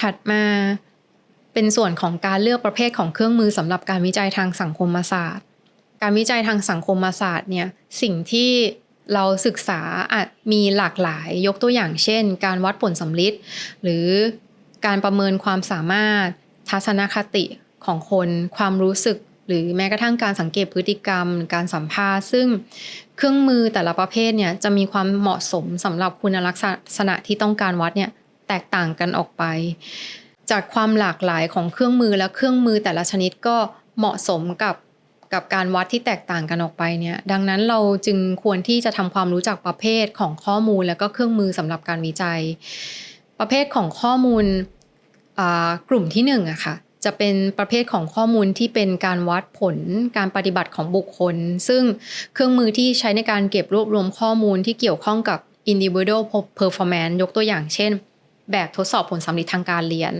ถัดมาเป็นส่วนของการเลือกประเภทของเครื่องมือสำหรับการวิจัยทางสังคมศาสตร์ การวิจัยทางสังคมศาสตร์เนี่ยสิ่งที่เราศึกษาอาจมีหลากหลายยกตัวอย่างเช่น การวัดผลสำลิดหรือการประเมินความสามารถ ทัศนคติของคน ความรู้สึก หรือแม้กระทั่งการสังเกตพฤติกรรม การสัมภาษณ์ ซึ่งเครื่องมือแต่ละประเภทเนี่ยจะมีความเหมาะสมสำหรับคุณลักษณะที่ต้องการวัดเนี่ย แตกต่างกันออกไป จากความหลากหลายของเครื่องมือและเครื่องมือแต่ละชนิดก็เหมาะสมกับกับการวัดที่แตกต่างกันออกไปเนี่ย ดังนั้นเราจึงควรที่จะทำความรู้จักประเภทของข้อมูลและก็เครื่องมือสำหรับการวิจัย ประเภทของข้อมูลกลุ่มที่1นอะค่ะจะเป็นประเภทของข้อมูลที่เป็นการวัดผลการปฏิบัติของบุคคล ซึ่งเครื่องมือที่ใช้ในการเก็บรวบรวมข้อมูลที่เกี่ยวข้องกับ individual performance ยกตัวอย่างเช่น แบบทดสอบผลสำลิดทางการเรียน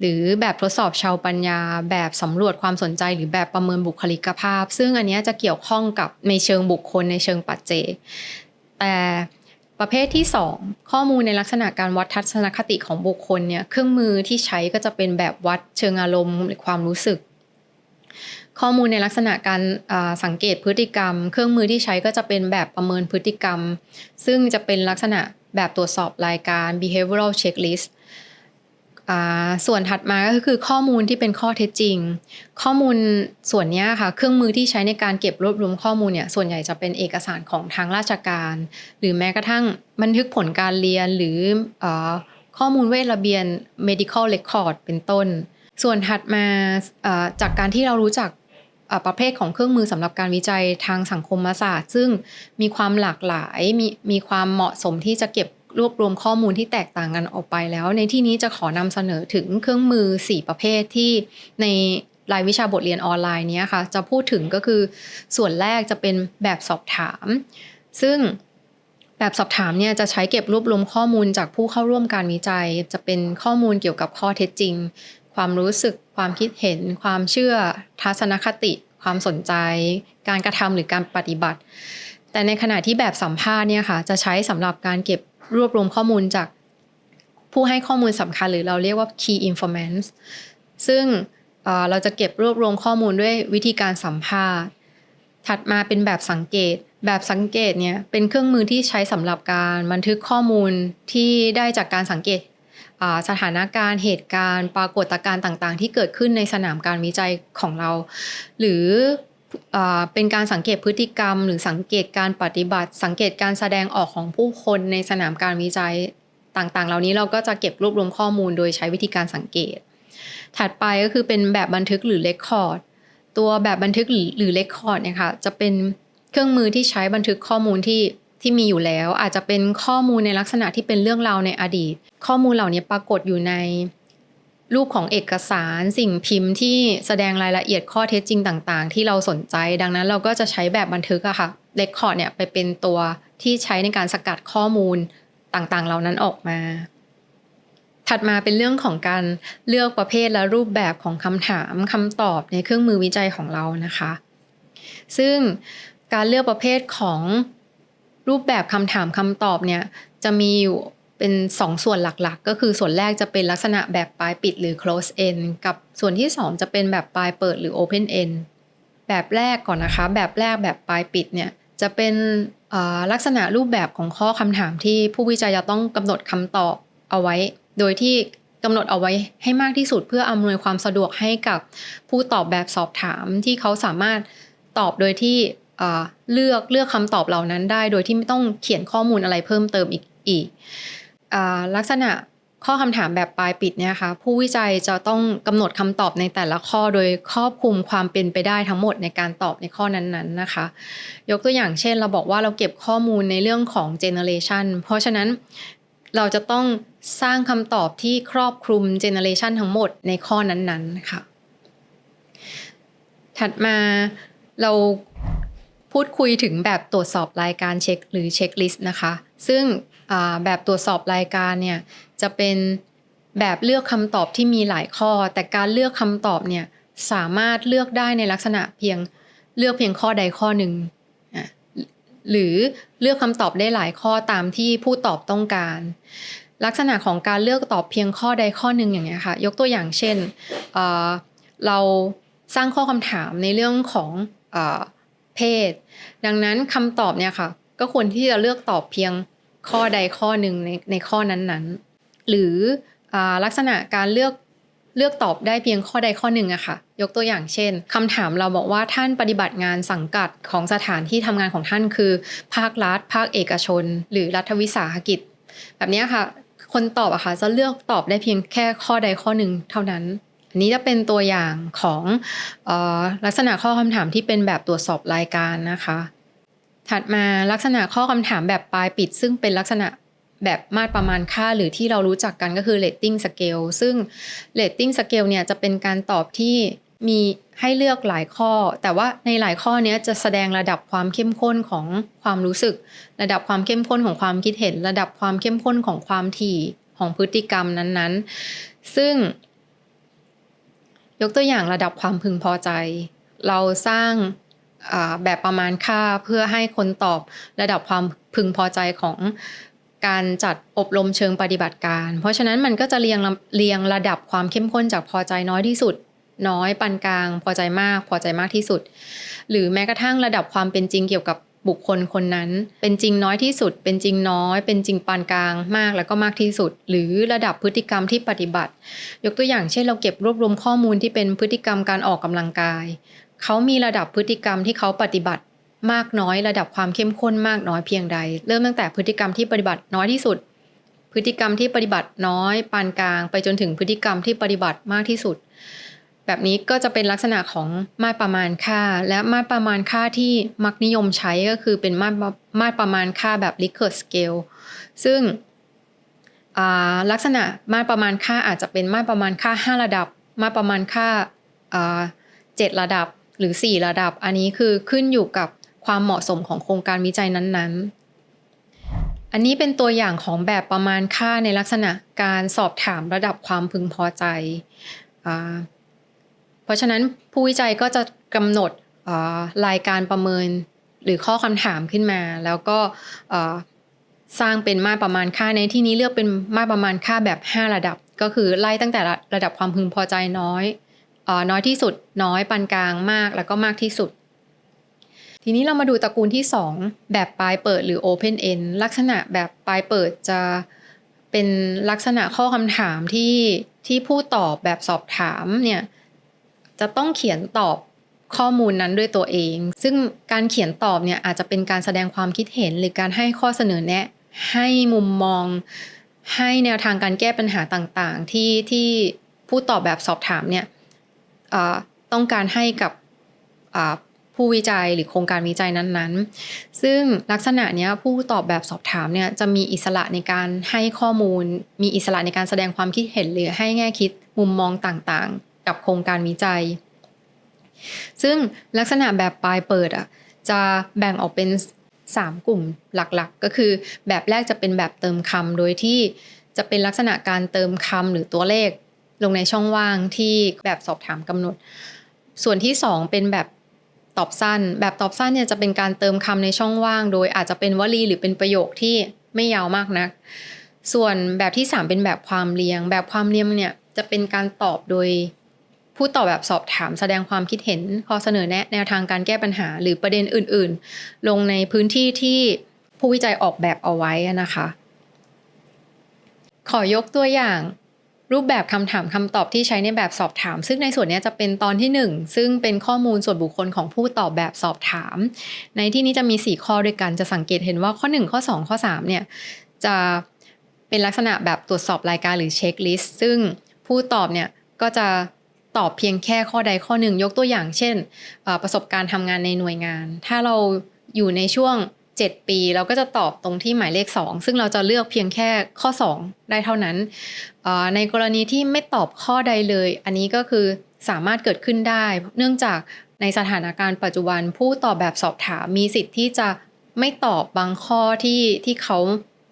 หรือแบบทดสอบชาวปัญญา แบบสำรวจความสนใจหรือแบบประเมินบุคลิกภาพ ซึ่งอันนี้จะเกี่ยวข้องกับในเชิงบุคคลในเชิงปัจเจกแต่ประเภทที่ 2 ข้อมูลในลักษณะการวัดทัศนคติของบุคคลเนี่ยเครื่องมือที่ใช้ก็จะเป็นแบบวัดเชิงอารมณ์หรือความรู้สึก ข้อมูลในลักษณะการสังเกตพฤติกรรม เครื่องมือที่ใช้ก็จะเป็นแบบประเมินพฤติกรรม ซึ่งจะเป็นลักษณะ แบบตรวจสอบรายการ behavioral checklist ส่วนถัดมาก็คือข้อมูลที่เป็นข้อเท็จจริง ข้อมูลส่วนนี้ค่ะ เครื่องมือที่ใช้ในการเก็บรวบรวมข้อมูลเนี่ยส่วนใหญ่จะเป็นเอกสารของทางราชการ หรือแม้กระทั่งบันทึกผลการเรียนหรืออข้อมูลเวชระเบียน medical record เป็นต้น ส่วนถัดมาจากการที่เรารู้จัก ประเภทของเครื่องมือสำหรับการวิจัยทางสังคมศาสตร์ ซึ่งมีความหลากหลายมีมีความเหมาะสมที่จะเก็บรวบรวมข้อมูลที่แตกต่างกันออกไปแล้ว ในที่นี้จะขอนำเสนอถึงเครื่องมือ 4 ประเภทที่ในรายวิชาบทเรียนออนไลน์นี้ค่ะ จะพูดถึงก็คือส่วนแรกจะเป็นแบบสอบถาม ซึ่งแบบสอบถามเนี่ยจะใช้เก็บรวบรวมข้อมูลจากผู้เข้าร่วมการวิจัย จะเป็นข้อมูลเกี่ยวกับข้อเท็จจริง ความรู้สึก ความคิดเห็น ความเชื่อ ทัศนคติ ความสนใจ การกระทำหรือการปฏิบัติ แต่ในขณะที่แบบสัมภาษณ์เนี่ยค่ะจะใช้สำหรับการเก็บรวบรวมข้อมูลจากผู้ให้ข้อมูลสำคัญหรือเราเรียกว่า key informants ซึ่งเราจะเก็บรวบรวมข้อมูลด้วยวิธีการสัมภาษณ์ ถัดมาเป็นแบบสังเกต แบบสังเกตเนี่ยเป็นเครื่องมือที่ใช้สำหรับการบันทึกข้อมูลที่ได้จากการสังเกต สถานการณ์เหตุการณ์ ปรากฏการณ์ต่างๆ ที่เกิดขึ้นในสนามการวิจัยของเรา หรือเป็นการสังเกตพฤติกรรม หรือสังเกตการปฏิบัติ สังเกตการแสดงออกของผู้คนในสนามการวิจัยต่างๆ เหล่านี้เราก็จะเก็บรวบรวมข้อมูลโดยใช้วิธีการสังเกต ถัดไปก็คือเป็นแบบบันทึกหรือเลคคอร์ดตัวแบบบันทึกหรือเลคคอร์ดเนี่ยค่ะจะเป็นเครื่องมือที่ใช้บันทึกข้อมูลที่ที่มีอยู่แล้ว อาจจะเป็นข้อมูลในลักษณะที่เป็นเรื่องราวในอดีต ข้อมูลเหล่านี้ปรากฏอยู่ในรูปของเอกสารสิ่งพิมพ์ที่แสดงรายละเอียดข้อเท็จจริงต่างๆ ที่เราสนใจ ดังนั้นเราก็จะใช้แบบบันทึกอะค่ะเรคคอร์ดเนี่ยไปเป็นตัวที่ใช้ในการสกัดข้อมูลต่างๆ เหล่านั้นออกมา ถัดมาเป็นเรื่องของการเลือกประเภทและรูปแบบของคำถามคำตอบในเครื่องมือวิจัยของเรานะคะ ซึ่งการเลือกประเภทของรูปแบบคำถามคำตอบเนี่ยจะมีอยู่ เป็น2สส่วนหลักๆ ก็คือส่วนแรกจะเป็นลักษณะแบบปลายปิดหรือ close end กับส่วนที่ 2 จะเป็นแบบปลายเปิดหรือ open end แบบแรกก่อนนะคะ แบบแรกแบบปลายปิดเนี่ยจะเป็นลักษณะรูปแบบของข้อคำถามที่ผู้วิจัยจะต้องกำหนดคำตอบเอาไว้ โดยที่กำหนดเอาไว้ให้มากที่สุดเพื่ออำนวยความสะดวกให้กับผู้ตอบแบบสอบถามที่เขาสามารถตอบโดยที่เลือกเลือกคำตอบเหล่านั้นได้ โดยที่ไม่ต้องเขียนข้อมูลอะไรเพิ่มเติมอีกอีก ลักษณะข้อคำถามแบบปลายปิดเนี่ยค่ะผู้วิจัยจะต้องกำหนดคำตอบในแต่ละข้อโดยครอบคลุมความเป็นไปได้ทั้งหมดในการตอบในข้อนั้นๆนะคะ ยกตัวอย่างเช่น เราบอกว่าเราเก็บข้อมูลในเรื่องของ generation เพราะฉะนั้นเราจะต้องสร้างคำตอบที่ครอบคลุม generation ทั้งหมดในข้อนั้นๆค่ะ ถัดมาเราพูดคุยถึงแบบตรวจสอบรายการเช็คหรือเช็คลิสต์นะคะ ซึ่ง แบบตรวจสอบรายการเนี่ยจะเป็นแบบเลือกคำตอบที่มีหลายข้อ แต่การเลือกคำตอบเนี่ยสามารถเลือกได้ในลักษณะเพียงเลือกเพียงข้อใดข้อหนึ่งหรือเลือกคำตอบได้หลายข้อตามที่ผู้ตอบต้องการ ลักษณะของการเลือกตอบเพียงข้อใดข้อหนึ่งอย่างเงี้ยค่ะยกตัวอย่างเช่นเเราสร้างข้อคำถามในเรื่องของเพศ ดังนั้นคำตอบเนี่ยค่ะก็ควรที่จะเลือกตอบเพียง ข้อใดข้อหนึ่งในในข้อนั้นๆ หรืออลักษณะการเลือกเลือกตอบได้เพียงข้อใดข้อหนึ่งอะค่ะ ยกตัวอย่างเช่นคำถามเราบอกว่าท่านปฏิบัติงานสังกัดของสถานที่ทำงานของท่านคือ ภาครัฐ ภาคเอกชน หรือรัฐวิสาหกิจ แบบนี้ค่ะ คนตอบอะค่ะจะเลือกตอบได้เพียงแค่ข้อใดข้อหนึ่งเท่านั้น อันนี้จะเป็นตัวอย่างของออลักษณะข้อคำถามที่เป็นแบบตรวจสอบรายการนะคะ ถัดมาลักษณะข้อคำถามแบบปลายปิด ซึ่งเป็นลักษณะแบบมาตรประมาณค่าหรือที่เรารู้จักกันก็คือ rating scale ซึ่ง rating scale เนี่ยจะเป็นการตอบที่มีให้เลือกหลายข้อ แต่ว่าในหลายข้อเนี้ยจะแสดงระดับความเข้มข้นของความรู้สึก ระดับความเข้มข้นของความคิดเห็น ระดับความเข้มข้นของความถี่ของพฤติกรรมนั้นๆ ซึ่ง ยกตัวอย่างระดับความพึงพอใจ เราสร้าง แบบประมาณค่าเพื่อให้คนตอบระดับความพึงพอใจของการจัดอบรมเชิงปฏิบัติการ เพราะฉะนั้นมันก็จะเรียงเรียงระดับความเข้มข้นจากพอใจน้อยที่สุด น้อยปานกลาง พอใจมาก พอใจมากที่สุด หรือแม้กระทั่งระดับความเป็นจริงเกี่ยวกับบุคคลคนนั้น เป็นจริงน้อยที่สุด เป็นจริงน้อย เป็นจริงปานกลางมากแล้วก็มากที่สุด หรือระดับพฤติกรรมที่ปฏิบัติ ยกตัวอย่างเช่นเราเก็บรวบรวมข้อมูลที่เป็นพฤติกรรมการออกกำลังกาย เขามีระดับพฤติกรรมที่เขาปฏิบัติมากน้อยระดับความเข้มข้นมากน้อยเพียงใด เริ่มตั้งแต่พฤติกรรมที่ปฏิบัติน้อยที่สุด พฤติกรรมที่ปฏิบัติน้อย ปานกลาง ไปจนถึงพฤติกรรมที่ปฏิบัติมากที่สุด แบบนี้ก็จะเป็นลักษณะของมาตรประมาณค่า และมาตรประมาณค่าที่มักนิยมใช้ก็คือเป็นมาตรมาตรประมาณค่าแบบ Likert scale ซึ่งลักษณะมาตรประมาณค่าอาจจะเป็นมาตรประมาณค่า 5 ระดับ มาตรประมาณค่าอ่าเจ็ดระดับ หรือ 4 ระดับ อันนี้คือขึ้นอยู่กับความเหมาะสมของโครงการวิจัยนั้นๆ อันนี้เป็นตัวอย่างของแบบประมาณค่าในลักษณะการสอบถามระดับความพึงพอใจอเพราะฉะนั้นผู้วิจัยก็จะกำหนดรายการประเมินหรือข้อคำถามขึ้นมา แล้วก็สร้างเป็นมาตรประมาณค่าในที่นี้เลือกเป็นมาตรประมาณค่าแบบ 5 ระดับ ก็คือไล่ตั้งแต่ระระดับความพึงพอใจน้อย น้อยที่สุด น้อยปานกลางมากแล้วก็มากที่สุด ทีนี้เรามาดูตระกูลที่ 2 แบบปลายเปิดหรือ Open End ลักษณะแบบปลายเปิดจะเป็นลักษณะข้อคำถามที่ที่ผู้ตอบแบบสอบถามเนี่ยจะต้องเขียนตอบข้อมูลนั้นด้วยตัวเอง ซึ่งการเขียนตอบเนี่ยอาจจะเป็นการแสดงความคิดเห็นหรือการให้ข้อเสนอแนะ ให้มุมมอง ให้แนวทางการแก้ปัญหาต่างๆ ที่ที่ผู้ตอบแบบสอบถามเนี่ย ต้องการให้กับผู้วิจัยหรือโครงการวิจัยนั้นๆ ซึ่งลักษณะเนี้ยผู้ตอบแบบสอบถามเนี่ยจะมีอิสระในการให้ข้อมูล มีอิสระในการแสดงความคิดเห็นหรือให้แง่คิดมุมมองต่างๆ กับโครงการวิจัย ซึ่งลักษณะแบบปลายเปิดอะจะแบ่งออกเป็น 3 กลุ่มหลักๆ ก็คือแบบแรกจะเป็นแบบเติมคำโดยที่จะเป็นลักษณะการเติมคำหรือตัวเลข ลงในช่องว่างที่แบบสอบถามกำหนด ส่วนที่ 2 เป็นแบบตอบสั้น แบบตอบสั้นเนี่ยจะเป็นการเติมคำในช่องว่าง โดยอาจจะเป็นวลีหรือเป็นประโยคที่ไม่ยาวมากนัก ส่วนแบบที่ 3 เป็นแบบความเรียง แบบความเรียงเนี่ยจะเป็นการตอบโดยผู้ตอบแบบสอบถามแสดงความคิดเห็นข้อเสนอแนะแนวทางการแก้ปัญหา หรือประเด็นอื่น ๆ ลงในพื้นที่ที่ผู้วิจัยออกแบบเอาไว้นะคะ ขอยกตัวอย่าง รูปแบบคำถามคำตอบที่ใช้ในแบบสอบถาม ซึ่งในส่วนนี้จะเป็นตอนที่ 1 ซึ่งเป็นข้อมูลส่วนบุคคลของผู้ตอบแบบสอบถาม ในที่นี้จะมี 4 ข้อด้วยกันจะสังเกตเห็นว่าข้อ 1 ข้อ 2 ข้อ3เนี่ยจะเป็นลักษณะแบบตรวจสอบรายการหรือเช็คลิสต์ซึ่งผู้ตอบเนี่ยก็จะตอบเพียงแค่ข้อใดข้อหนึ่งยกตัวอย่างเช่น ประสบการณ์ทำงานในหน่วยงาน ถ้าเราอยู่ในช่วง 7 ปี เราก็จะตอบตรงที่หมายเลข 2 ซึ่งเราจะเลือกเพียงแค่ข้อ 2 ได้เท่านั้น ในกรณีที่ไม่ตอบข้อใดเลย อันนี้ก็คือสามารถเกิดขึ้นได้ เนื่องจากในสถานการณ์ปัจจุบันผู้ตอบแบบสอบถามมีสิทธิ์ที่จะไม่ตอบบางข้อที่ที่เขา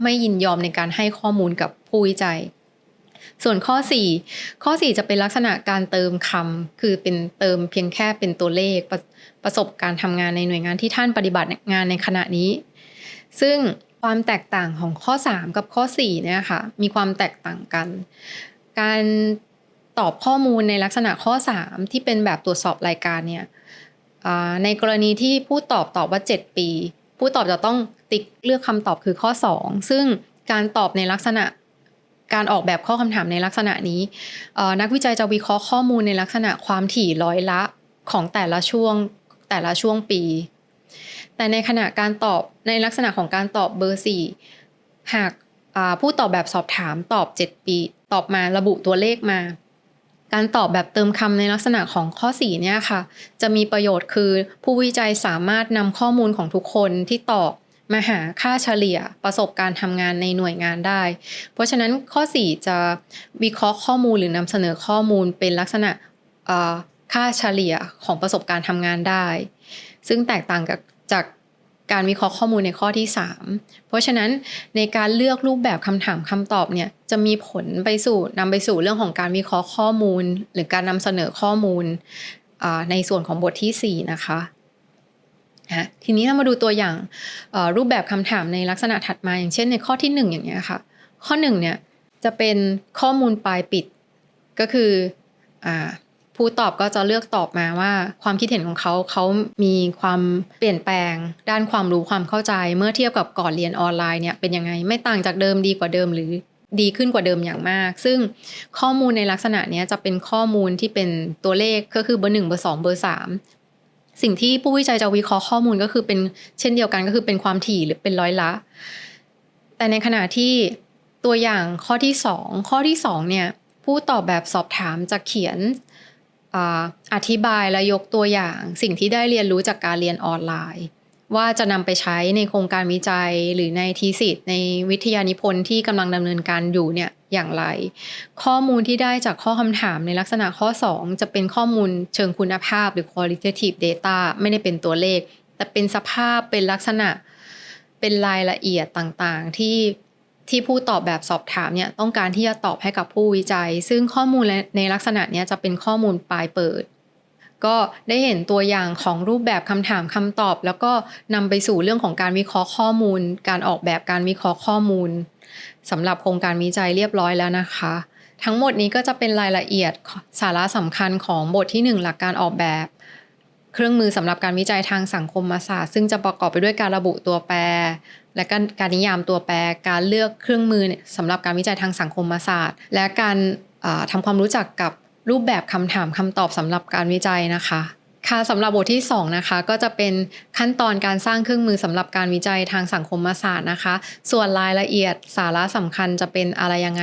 ไม่ยินยอมในการให้ข้อมูลกับผู้วิจัย ส่วนข้อ 4 ข้อ 4 จะเป็นลักษณะการเติมคำคือเป็นเติมเพียงแค่เป็นตัวเลขประประสบการณ์ทำงานในหน่วยงานที่ท่านปฏิบัติงานในขณะนี้ ซึ่งความแตกต่างของข้อ 3 กับข้อ4เนี่ยค่ะมีความแตกต่างกัน การตอบข้อมูลในลักษณะข้อ 3 ที่เป็นแบบตรวจสอบรายการเนี่ยในกรณีที่ผู้ตอบตอบว่า 7 ปี ผู้ตอบจะต้องติ๊กเลือกคำตอบคือข้อ 2 ซึ่งการตอบในลักษณะ การออกแบบข้อคำถามในลักษณะนี้ นักวิจัยจะวิเคราะห์ข้อมูลในลักษณะความถี่ร้อยละของแต่ละช่วงแต่ละช่วงปี แต่ในขณะการตอบในลักษณะของการตอบเบอร์ 4 หากผู้ตอบแบบสอบถามตอบ 7 ปี ตอบมาระบุตัวเลขมา การตอบแบบเติมคำในลักษณะของข้อ 4 เนี่ยค่ะ จะมีประโยชน์คือผู้วิจัยสามารถนำข้อมูลของทุกคนที่ตอบ มาหาค่าเฉลี่ยประสบการณ์ทำงานในหน่วยงานได้ เพราะฉะนั้นข้อ 4 จะวิเคราะห์ข้อมูลหรือนำเสนอข้อมูลเป็นลักษณะค่าเฉลี่ยของประสบการณ์ทำงานได้ ซึ่งแตกต่างกับจากการวิเคราะห์ข้อมูลในข้อที่ 3 เพราะฉะนั้นในการเลือกรูปแบบคำถามคำตอบเนี่ยจะมีผลไปสู่นำไปสู่เรื่องของการวิเคราะห์ข้อมูล หรือการนำเสนอข้อมูลในส่วนของบทที่ 4 นะคะ อะทีนี้เรามาดูตัวอย่างรูปแบบคำถามในลักษณะถัดมาอย่างเช่นในข้อที่ 1 อย่างเงี้ยค่ะ ข้อ1เนี่ยจะเป็นข้อมูลปลายปิดก็คืออผู้ตอบก็จะเลือกตอบมาว่าความคิดเห็นของเขาเขามีความเปลี่ยนแปลง ด้านความรู้ความเข้าใจ เมื่อเทียบกับก่อนเรียนออนไลน์เนี่ยเป็นยังไงไม่ต่างจากเดิมดีกว่าเดิมหรือดีขึ้นกว่าเดิมอย่างมาก ซึ่งข้อมูลในลักษณะนี้จะเป็นข้อมูลที่เป็นตัวเลขก็คือเบอร์หนึ่งเบอร์สองเบอร์สาม สิ่งที่ผู้วิจัยจะวิเคราะห์ข้อมูลก็คือเป็นเช่นเดียวกันก็คือเป็นความถี่หรือเป็นร้อยละ แต่ในขณะที่ตัวอย่างข้อที่สองข้อที่สองเนี่ยผู้ตอบแบบสอบถามจะเขียนออธิบายและยกตัวอย่าง สิ่งที่ได้เรียนรู้จากการเรียนออนไลน์ ว่าจะนำไปใช้ในโครงการวิจัยหรือในทีสิทธ์ในวิทยานิพนธ์ที่กำลังดำเนินการอยู่เนี่ยอย่างไร ข้อมูลที่ได้จากข้อคำถามในลักษณะข้อ 2 จะเป็นข้อมูลเชิงคุณภาพหรือ qualitative data ไม่ได้เป็นตัวเลข แต่เป็นสภาพเป็นลักษณะเป็นรายละเอียดต่างๆที่ที่ผู้ตอบแบบสอบถามเนี่ยต้องการที่จะตอบให้กับผู้วิจัย ซึ่งข้อมูลในลักษณะนี้จะเป็นข้อมูลปลายเปิด ก็ได้เห็นตัวอย่างของรูปแบบคำถามคำตอบ แล้วก็นำไปสู่เรื่องของการวิเคราะห์ข้อมูล การออกแบบการวิเคราะห์ข้อมูลสำหรับโครงการวิจัยเรียบร้อยแล้วนะคะ ทั้งหมดนี้ก็จะเป็นรายละเอียดสาระสำคัญของบทที่ 1 หลักการออกแบบ เครื่องมือสำหรับการวิจัยทางสังคมศาสตร์ ซึ่งจะประกอบไปด้วยการระบุตัวแปร และการการนิยามตัวแปร การเลือกเครื่องมือสำหรับการวิจัยทางสังคมศาสตร์ และการอ่าทำความรู้จักกับ รูปแบบคำถามคำตอบสำหรับการวิจัยนะคะ ค่ะสำหรับบทที่2นะคะก็จะเป็นขั้นตอนการสร้างเครื่องมือสำหรับการวิจัยทางสังคมศาสตร์นะคะ ส่วนรายละเอียดสาระสำคัญจะเป็นอะไรยังไง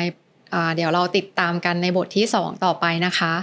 เดี๋ยวเราติดตามกันในบทที่ 2 ต่อไปนะคะ